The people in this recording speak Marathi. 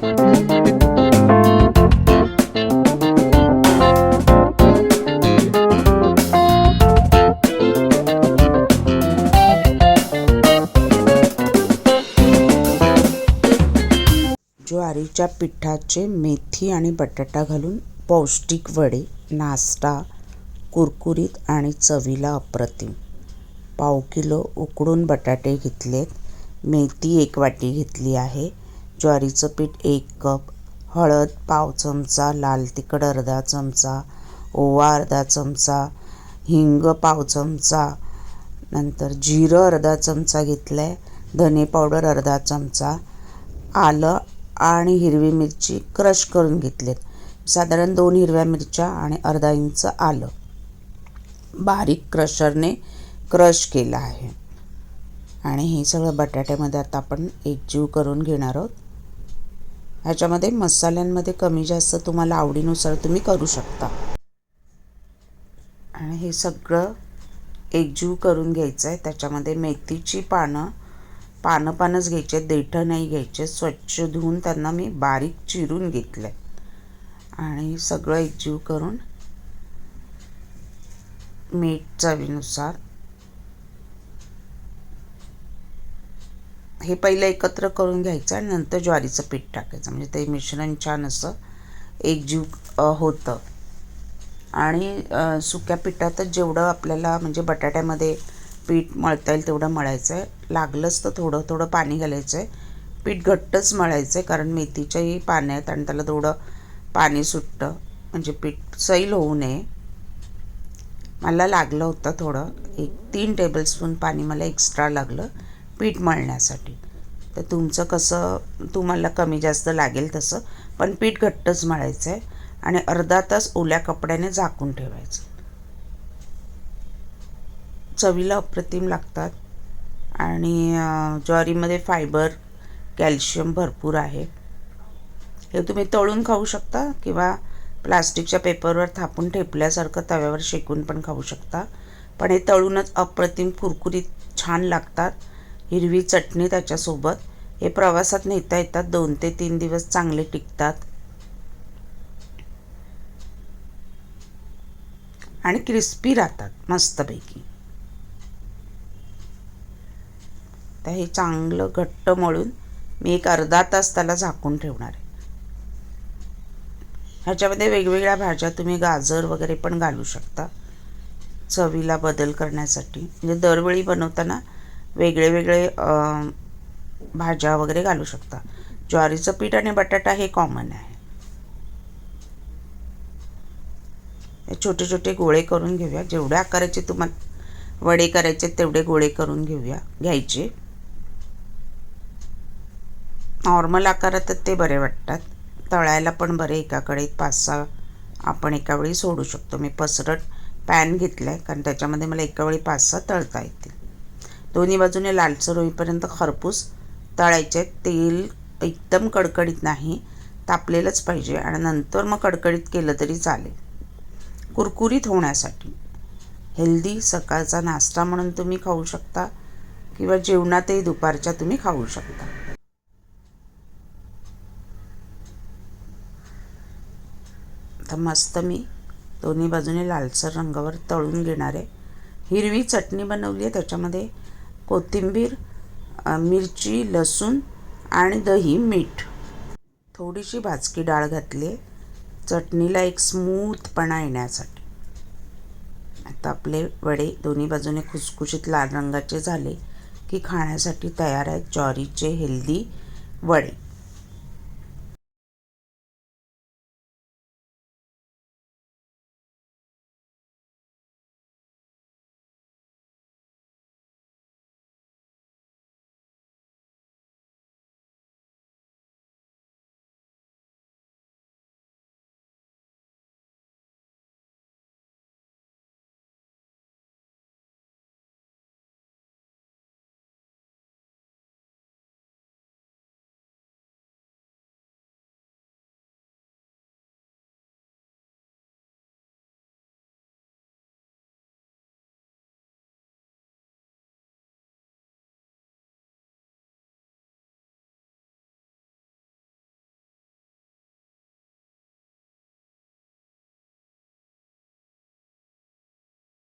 ज्वारीच्या पिठाचे मेथी आणि बटाटा घालून पौष्टिक वडे नाश्ता कुरकुरीत आणि चवीला अप्रतिम. पाव किलो उकडून बटाटे घेतलेत. मेथी एक वाटी घेतली आहे. ज्वारीचं पीठ एक कप हळद पाव चमचा लाल तिखट अर्धा चमचा ओवा अर्धा चमचा हिंग पाव चमचा नंतर जिरं अर्धा चमचा घेतलं आहे धने पावडर अर्धा चमचा आलं आणि हिरवी मिरची क्रश करून घेतलेत. साधारण दोन हिरव्या मिरच्या आणि अर्धा इंच आलं. बारीक क्रशरने क्रश केलं आहे. आणि हे सगळं बटाट्यामध्ये आता आपण एकजीव करून घेणार आहोत. ह्याच्यामध्ये मसाल्यांमध्ये कमी जास्त तुम्हाला आवडीनुसार तुम्ही करू शकता. आणि हे सगळं एकजीव करून घ्यायचं आहे त्याच्यामध्ये मेथीची पानं पानं पानच घ्यायचे देठं नाही घ्यायचे स्वच्छ धुवून त्यांना मी बारीक चिरून घेतलं आहे आणि सगळं एकजीव करून मीठ चवीनुसार हे पहिलं एकत्र करून घ्यायचं आणि नंतर ज्वारीचं पीठ टाकायचं. म्हणजे ते मिश्रण छान असं एकजीव होतं. आणि सुक्या पिठातच जेवढं आपल्याला म्हणजे बटाट्यामध्ये पीठ मळता येईल तेवढं मळायचं आहे लागलंच तर थोडं थोडं पाणी घालायचं आहे पीठ घट्टच मळायचं आहे कारण मेथीच्याही पाणी आहेत आणि त्याला थोडं पाणी सुटतं. म्हणजे पीठ सैल होऊ नये. मला लागलं होतं थोडं. एक तीन टेबलस्पून पाणी मला एक्स्ट्रा लागलं. पीठ मळण्यासाठी. तर तुमचं कसं तुम्हाला कमी जास्त लागेल तसं पण पीठ घट्टच मळायचं आहे आणि अर्धा तास ओल्या कपड्याने झाकून ठेवायचं. चवीला अप्रतिम लागतात आणि ज्वारीमध्ये फायबर कॅल्शियम भरपूर आहे. हे तुम्ही तळून खाऊ शकता किंवा प्लास्टिकच्या पेपरवर थापून ठेपल्यासारखं तव्यावर शेकून पण खाऊ शकता. पण हे तळूनच अप्रतिम कुरकुरीत छान लागतात. हिरवी चटणी त्याच्यासोबत. हे प्रवासात नेता येतात दोन ते तीन दिवस चांगले टिकतात. आणि क्रिस्पी राहतात मस्तपैकी. तर हे चांगलं घट्ट मळून मी एक अर्धा तास त्याला झाकून ठेवणार आहे. ह्याच्यामध्ये वेगवेगळ्या भाज्या तुम्ही गाजर वगैरे पण घालू शकता. चवीला बदल करण्यासाठी. म्हणजे दरवेळी बनवताना वेगळे वेगळे भाज्या वगैरे घालू शकता. ज्वारीचं पीठ आणि बटाटा हे कॉमन आहे. छोटे छोटे गोळे करून घेऊया. जेवढ्या आकाराचे तुम्हाला वडे करायचे तेवढे गोळे करून घेऊया घ्यायचे. नॉर्मल आकारातच ते बरे वाटतात. तळायला पण बरे एकाकडे पाच सहा आपण एका वेळी सोडू शकतो. मी पसरट पॅन घेतला आहे कारण त्याच्यामध्ये मला एका वेळी पाच सहा तळता येतील. दोन्ही बाजूने लालसर होईपर्यंत खरपूस तळायचे. तेल एकदम कडकडीत नाही तापलेलंच पाहिजे आणि नंतर मग कडकडीत केलं तरी चालेल. कुरकुरीत होण्यासाठी. हेल्दी सकाळचा नाश्ता म्हणून तुम्ही खाऊ शकता किंवा जेवणातही दुपारच्या तुम्ही खाऊ शकता. तर मस्त मी दोन्ही बाजूने लालसर रंगावर तळून घेणार. आहे हिरवी चटणी बनवली आहे त्याच्यामध्ये. कोथिंबीर मिरची लसूण आणि दही मीठ. थोडीशी भाजकी डाळ घातली आहे. चटणीला एक स्मूथपणा येण्यासाठी. आता आपले वडे दोन्ही बाजूने खुसखुशीत लाल रंगाचे झाले की खाण्यासाठी तयार आहेत ज्वारीचे हेल्दी वडे.